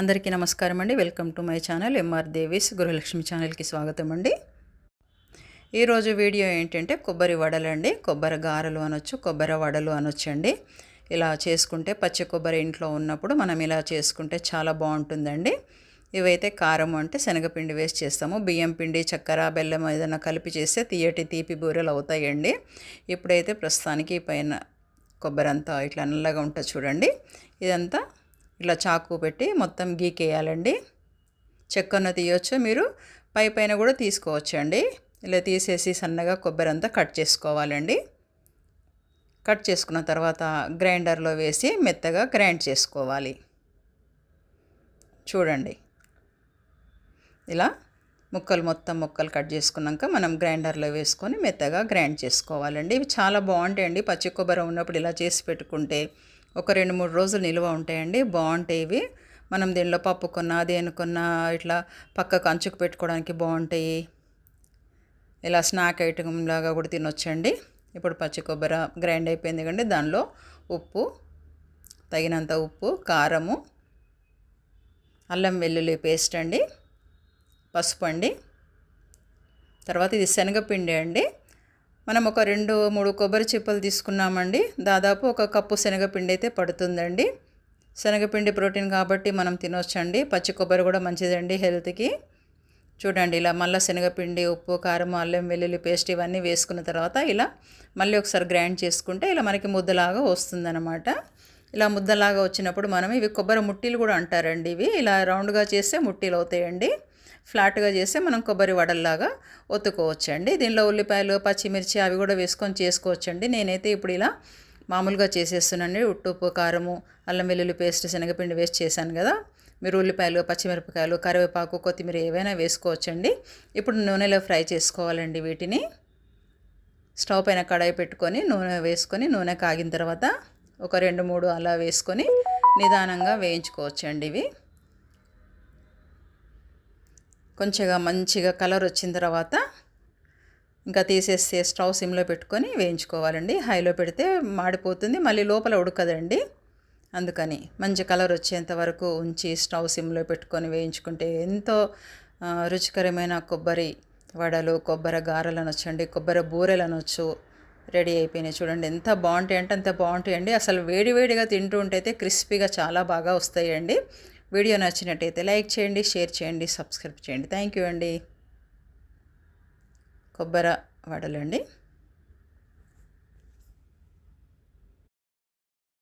అందరికీ నమస్కారం అండి. Welcome to my channel MR Devis. Gruhalakshmi ఛానల్కి స్వాగతం అండి. ఈరోజు వీడియో ఏంటంటే కొబ్బరి వడలు అండి. కొబ్బరి గారెలు అనొచ్చు కొబ్బరి వడలు అనొచ్చండి ఇలా చేసుకుంటే పచ్చి కొబ్బరి ఇంట్లో ఉన్నప్పుడు మనం ఇలా చేసుకుంటే చాలా బాగుంటుందండి. ఇవైతే కారం అంటే శనగపిండి వేసి చేస్తాము. బియ్యం పిండి చక్కెర బెల్లం ఏదైనా కలిపి చేస్తే తీయటి తీపి బూరెలు అవుతాయండి. ఇప్పుడైతే ప్రస్తుతానికి పైన కొబ్బరి అంతా ఇట్లా నల్లగా ఉంటుంది చూడండి. ఇదంతా ఇట్లా చాకు పెట్టి మొత్తం గీకేయాలండి. చెక్కను తీయొచ్చు మీరు. పై పైన కూడా తీసుకోవచ్చు అండి ఇలా తీసేసి సన్నగా కొబ్బరి అంతా కట్ చేసుకోవాలండి. కట్ చేసుకున్న తర్వాత గ్రైండర్లో వేసి మెత్తగా గ్రైండ్ చేసుకోవాలి. చూడండి. ఇలా ముక్కలు మొత్తం ముక్కలు కట్ చేసుకున్నాక మనం గ్రైండర్లో వేసుకొని మెత్తగా గ్రైండ్ చేసుకోవాలండి. ఇవి చాలా బాగుంటాయండి. పచ్చి కొబ్బరి ఉన్నప్పుడు ఇలా చేసి పెట్టుకుంటే ఒక రెండు మూడు రోజులు నిల్వ ఉంటాయండి. బాగుంటాయి ఇవి మనం దీనిలో పప్పు కొన్నా దేనికొన్నా ఇట్లా పక్కకు అంచుకు పెట్టుకోవడానికి బాగుంటాయి. ఇలా స్నాక్ ఐటమ్ లాగా కూడా తినొచ్చండి. ఇప్పుడు పచ్చి కొబ్బరి గ్రైండ్ అయిపోయింది కండి దానిలో ఉప్పు తగినంత ఉప్పు కారము అల్లం వెల్లుల్లి పేస్ట్ అండి పసుపు అండి. తర్వాత ఇది శనగపిండి అండి. మనం ఒక రెండు మూడు కొబ్బరి చిప్పలు తీసుకున్నామండి. దాదాపు ఒక కప్పు శనగపిండి అయితే పడుతుందండి. శనగపిండి ప్రోటీన్ కాబట్టి మనం తినొచ్చండి. పచ్చి కొబ్బరి కూడా మంచిదండి హెల్త్కి. చూడండి ఇలా మళ్ళీ శనగపిండి ఉప్పు కారం అల్లం వెల్లుల్లి పేస్ట్ ఇవన్నీ వేసుకున్న తర్వాత ఇలా మళ్ళీ ఒకసారి గ్రైండ్ చేసుకుంటే ఇలా మనకి ముద్దలాగా వస్తుందన్నమాట. ఇలా ముద్దలాగా వచ్చినప్పుడు మనం ఇవి కొబ్బరి ముట్టీలు కూడా అంటారండి ఇవి. ఇలా రౌండ్గా చేస్తే ముట్టీలు అవుతాయండి. ఫ్లాట్గా చేస్తే మనం కొబ్బరి వడల్లాగా ఒత్తుకోవచ్చండి. దీనిలో ఉల్లిపాయలు పచ్చిమిర్చి అవి కూడా వేసుకొని చేసుకోవచ్చండి. నేనైతే ఇప్పుడు ఇలా మామూలుగా చేసేస్తున్నానండి. ఉట్టుప్పు కారము అల్లం వెల్లుల్లి పేస్ట్ శనగపిండి వేస్ట్ చేశాను కదా. మీరు ఉల్లిపాయలు పచ్చిమిరపకాయలు కరివేపాకు కొత్తిమీర ఏవైనా వేసుకోవచ్చండి. ఇప్పుడు నూనెలో ఫ్రై చేసుకోవాలండి వీటిని. స్టవ్ పైన కడాయి పెట్టుకొని నూనె వేసుకొని నూనె కాగిన తర్వాత ఒక రెండు మూడు అలా వేసుకొని నిదానంగా వేయించుకోవచ్చండి ఇవి. కొంచెంగా మంచిగా కలర్ వచ్చిన తర్వాత ఇంకా తీసేస్తే స్టవ్ సిమ్లో పెట్టుకొని వేయించుకోవాలండి. హైలో పెడితే మాడిపోతుంది మళ్ళీ లోపల ఉడకదండి. అందుకని మంచి కలర్ వచ్చేంత వరకు ఉంచి స్టవ్ సిమ్లో పెట్టుకొని వేయించుకుంటే ఎంతో రుచికరమైన కొబ్బరి వడలు కొబ్బరి గారెలు అనొచ్చండి కొబ్బరి బూరెలు అనొచ్చు రెడీ అయిపోయినాయి చూడండి. ఎంత బాగుంటాయి అంటే అంత బాగుంటాయండి. అసలు వేడివేడిగా తింటూ ఉంటే క్రిస్పీగా చాలా బాగా వస్తాయండి. వీడియో నచ్చినట్టయితే లైక్ చేయండి షేర్ చేయండి సబ్స్క్రైబ్ చేయండి. థ్యాంక్ యూ అండి. కొబ్బరి వడలండి.